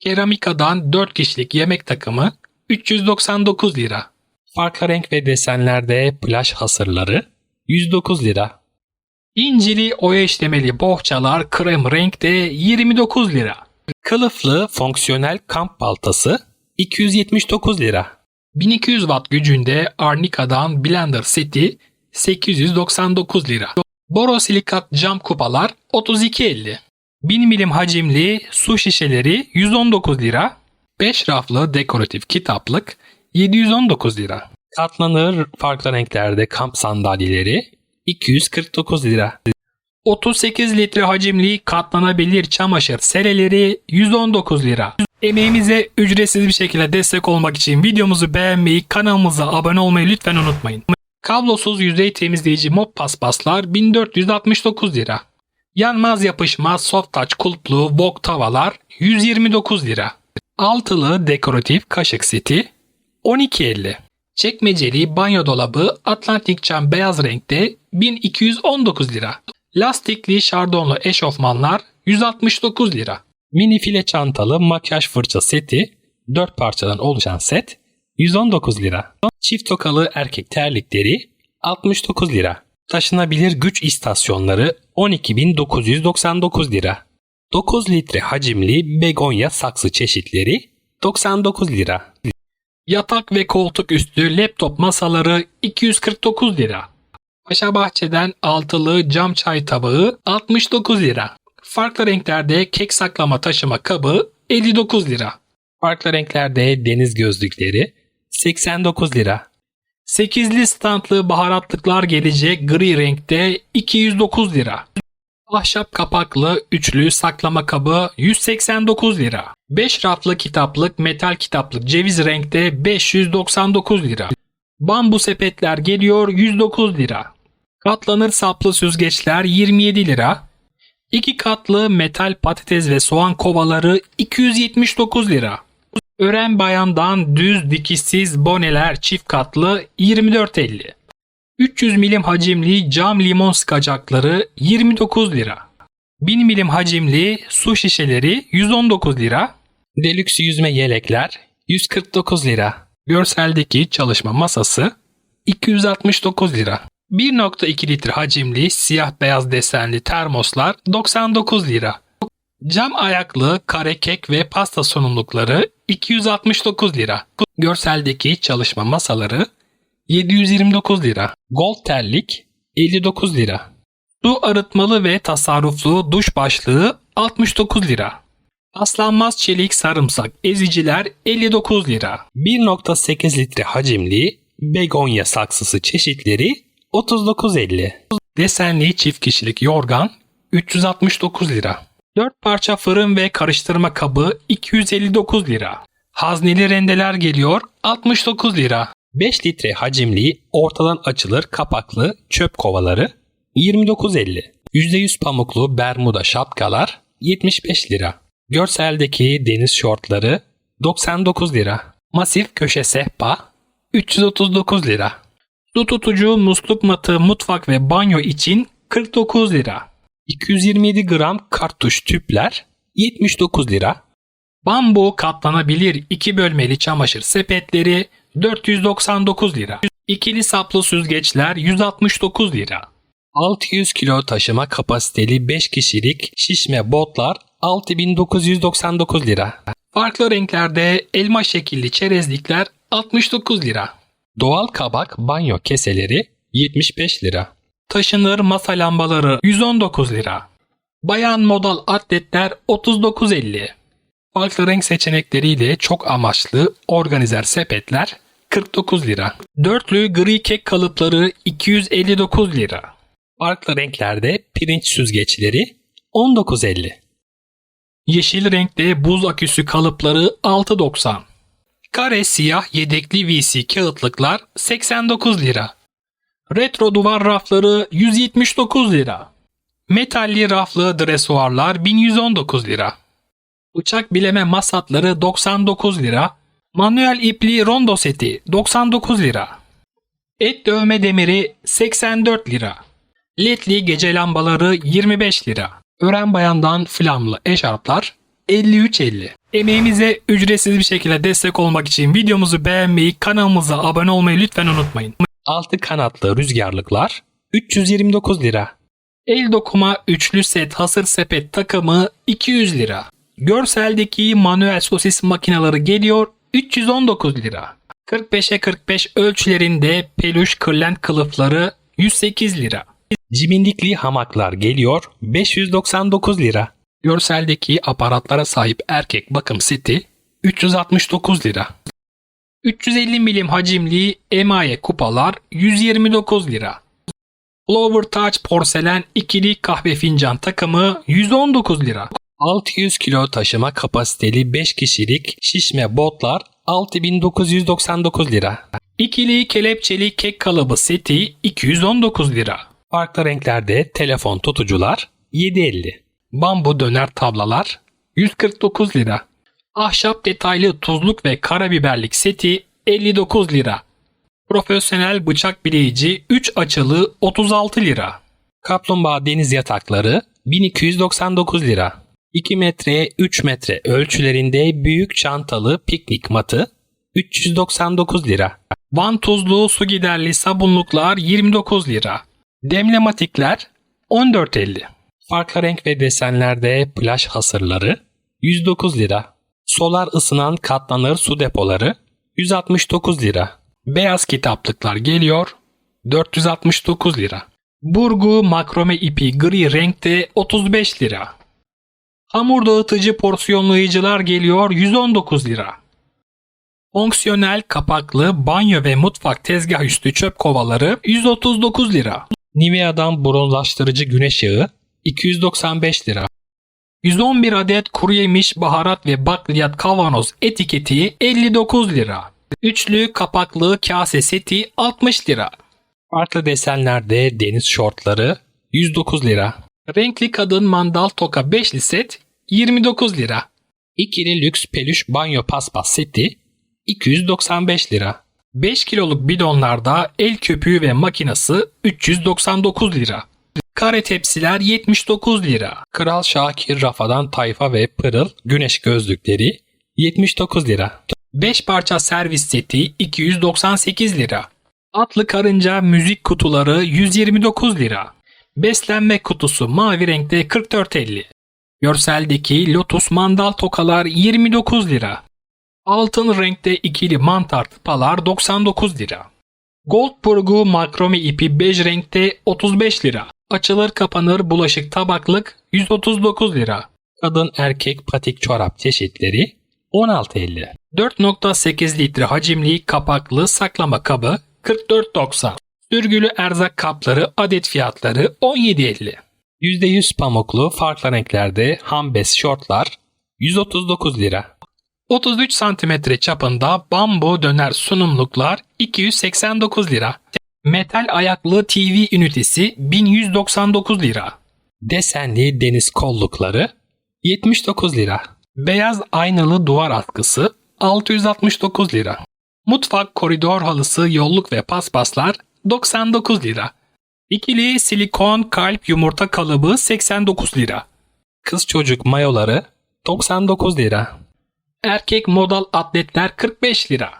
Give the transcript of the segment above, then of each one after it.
Keramika'dan 4 kişilik yemek takımı 399 lira. Farklı renk ve desenlerde plaj hasırları 109 lira. İncili oya işlemeli bohçalar krem renkte 29 lira. Kılıflı fonksiyonel kamp baltası 279 lira. 1200 watt gücünde Arnica'dan blender seti 899 lira. Borosilikat cam kupalar 32.50. 1000 milim hacimli su şişeleri 119 lira. 5 raflı dekoratif kitaplık 719 lira. Katlanır farklı renklerde kamp sandalyeleri 249 lira. 38 litre hacimli katlanabilir çamaşır sereleri 119 lira. Emeğimize ücretsiz bir şekilde destek olmak için videomuzu beğenmeyi, kanalımıza abone olmayı lütfen unutmayın. Kablosuz yüzey temizleyici mop paspaslar 1469 lira. Yanmaz yapışmaz soft touch kulplu wok tavalar 129 lira. Altılı dekoratif kaşık seti 12.50. Çekmeceli banyo dolabı Atlantik cam beyaz renkte 1219 lira. Lastikli şardonlu eşofmanlar 169 lira. Mini file çantalı makyaj fırça seti 4 parçadan oluşan set 119 lira. Çift tokalı erkek terlikleri 69 lira. Taşınabilir güç istasyonları 12.999 lira. 9 litre hacimli begonya saksı çeşitleri 99 lira. Yatak ve koltuk üstü laptop masaları 249 lira. Paşa Bahçe'den altılı cam çay tabağı 69 lira. Farklı renklerde kek saklama taşıma kabı 59 lira. Farklı renklerde deniz gözlükleri 89 lira. 8'li standlı baharatlıklar gelecek gri renkte 209 lira. Ahşap kapaklı üçlü saklama kabı 189 lira. 5 raflı kitaplık metal kitaplık ceviz renkte 599 lira. Bambu sepetler geliyor 109 lira. Katlanır saplı süzgeçler 27 lira. 2 katlı metal patates ve soğan kovaları 279 lira. Ören bayandan düz dikişsiz boneler çift katlı 24.50. 300 milim hacimli cam limon sıkacakları 29 lira. 1000 milim hacimli su şişeleri 119 lira. Deluxe yüzme yelekler 149 lira. Görseldeki çalışma masası 269 lira. 1.2 litre hacimli siyah beyaz desenli termoslar 99 lira. Cam ayaklı kare kek ve pasta sunumlukları 269 lira. Görseldeki çalışma masaları 729 lira. Gold terlik 59 lira. Su arıtmalı ve tasarruflu duş başlığı 69 lira. Paslanmaz çelik sarımsak eziciler 59 lira. 1.8 litre hacimli begonya saksısı çeşitleri 39.50. Desenli çift kişilik yorgan 369 lira. 4 parça fırın ve karıştırma kabı 259 lira. Hazneli rendeler geliyor 69 lira. 5 litre hacimli ortadan açılır kapaklı çöp kovaları 29.50. %100 pamuklu bermuda şapkalar 75 lira. Görseldeki deniz şortları 99 lira. Masif köşe sehpa 339 lira. Su tutucu musluk matı mutfak ve banyo için 49 lira. 227 gram kartuş tüpler 79 lira. Bambu katlanabilir 2 bölmeli çamaşır sepetleri 499 lira. İkili saplı süzgeçler 169 lira. 600 kilo taşıma kapasiteli 5 kişilik şişme botlar 6999 lira. Farklı renklerde elma şekilli çerezlikler 69 lira. Doğal kabak banyo keseleri 75 lira. Taşınır masa lambaları 119 lira. Bayan modal atletler 39.50. Farklı renk seçenekleriyle çok amaçlı organizer sepetler 49 lira. Dörtlü gri kek kalıpları 259 lira. Farklı renklerde pirinç süzgeçleri 19.50. Yeşil renkte buz aküsü kalıpları 6.90. Kare siyah yedekli VC kağıtlıklar 89 lira. Retro duvar rafları 179 lira. Metalli raflı dresuarlar 1119 lira. Bıçak bileme masatları 99 lira. Manuel ipli rondo seti 99 lira. Et dövme demiri 84 lira. Ledli gece lambaları 25 lira. Ören bayandan flamlı eşarplar 53.50. Emeğimize ücretsiz bir şekilde destek olmak için videomuzu beğenmeyi, kanalımıza abone olmayı lütfen unutmayın. Altı kanatlı rüzgarlıklar 329 lira. El dokuma üçlü set hasır sepet takımı 200 lira. Görseldeki manuel sosis makineleri geliyor 319 lira. 45'e 45 ölçülerinde peluş kırlent kılıfları 108 lira. Cimindikli hamaklar geliyor 599 lira. Görseldeki aparatlara sahip erkek bakım seti 369 lira. 350 milim hacimli emaye kupalar 129 lira. Flower Touch porselen ikili kahve fincan takımı 119 lira. 600 kilo taşıma kapasiteli 5 kişilik şişme botlar 6999 lira. İkili kelepçeli kek kalıbı seti 219 lira. Farklı renklerde telefon tutucular 750. Bambu döner tablalar 149 lira. Ahşap detaylı tuzluk ve karabiberlik seti 59 lira. Profesyonel bıçak bileyici 3 açılı 36 lira. Kaplumbağa deniz yatakları 1299 lira. 2 metre 3 metre ölçülerinde büyük çantalı piknik matı 399 lira. Van tuzlu su giderli sabunluklar 29 lira. Demlematikler 14.50. Farklı renk ve desenlerde plaj hasırları 109 lira. Solar ısınan katlanır su depoları 169 lira. Beyaz kitaplıklar geliyor 469 lira. Burgu makrome ipi gri renkte 35 lira. Hamur dağıtıcı porsiyonlayıcılar geliyor 119 lira. Fonksiyonel kapaklı banyo ve mutfak tezgah üstü çöp kovaları 139 lira. Nivea'dan bronzlaştırıcı güneş yağı 295 lira. 111 adet kuru yemiş, baharat ve bakliyat kavanoz etiketi 59 lira. Üçlü kapaklı kase seti 60 lira. Farklı desenlerde deniz şortları 109 lira. Renkli kadın mandal toka 5'li set 29 lira. İkili lüks peluş banyo paspas seti 295 lira. 5 kiloluk bidonlarda el köpüğü ve makinası 399 lira. Kare tepsiler 79 lira. Kral Şakir Rafadan Tayfa ve Pırıl güneş gözlükleri 79 lira. 5 parça servis seti 298 lira. Atlı karınca müzik kutuları 129 lira. Beslenme kutusu mavi renkte 44.50. Görseldeki lotus mandal tokalar 29 lira. Altın renkte ikili mantar tıpalar 99 lira. Goldburgu makrome ipi bej renkte 35 lira. Açılır kapanır bulaşık tabaklık 139 lira. Kadın erkek patik çorap çeşitleri 16.50. 4.8 litre hacimli kapaklı saklama kabı 44.90. Sürgülü erzak kapları adet fiyatları 17.50. %100 pamuklu farklı renklerde hambes şortlar 139 lira. 33 cm çapında bambu döner sunumluklar 289 lira. Metal ayaklı TV ünitesi 1199 lira. Desenli deniz kollukları 79 lira. Beyaz aynalı duvar askısı 669 lira. Mutfak koridor halısı yolluk ve paspaslar 99 lira. İkili silikon kalp yumurta kalıbı 89 lira. Kız çocuk mayoları 99 lira. Erkek modal atletler 45 lira.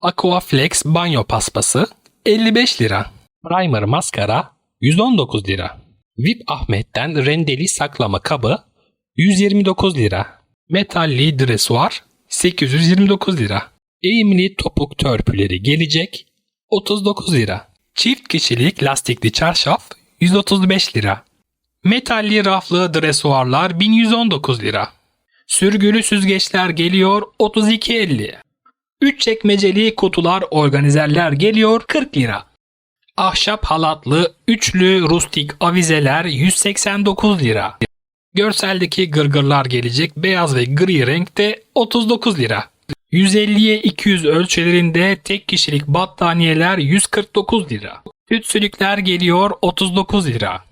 Aquaflex banyo paspası 55 lira. Primer maskara 119 lira. VIP Ahmet'ten rendeli saklama kabı 129 lira. Metalli dresuar 829 lira. Eğimli topuk törpüleri gelecek 39 lira. Çift kişilik lastikli çarşaf 135 lira. Metalli raflı dresuarlar 1119 lira. Sürgülü süzgeçler geliyor 32.50. 3 çekmeceli kutular organizerler geliyor 40 lira. Ahşap halatlı üçlü rustik avizeler 189 lira. Görseldeki gırgırlar gelecek beyaz ve gri renkte 39 lira. 150'ye 200 ölçülerinde tek kişilik battaniyeler 149 lira. Tütsülükler geliyor 39 lira.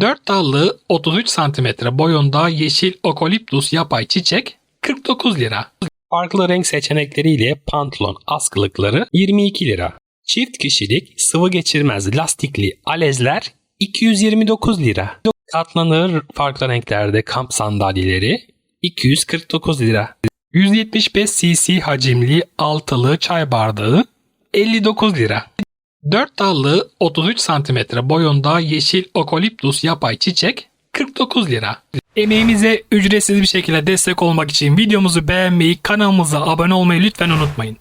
4 dallı 33 cm boyunda yeşil okoliptus yapay çiçek 49 lira. Farklı renk seçenekleriyle pantolon askılıkları 22 lira. Çift kişilik sıvı geçirmez lastikli alezler 229 lira. Katlanır farklı renklerde kamp sandalyeleri 249 lira. 175 cc hacimli altılı çay bardağı 59 lira. 4 dallı 33 cm boyunda yeşil okoliptus yapay çiçek 49 lira. Emeğimize ücretsiz bir şekilde destek olmak için videomuzu beğenmeyi, kanalımıza abone olmayı lütfen unutmayın.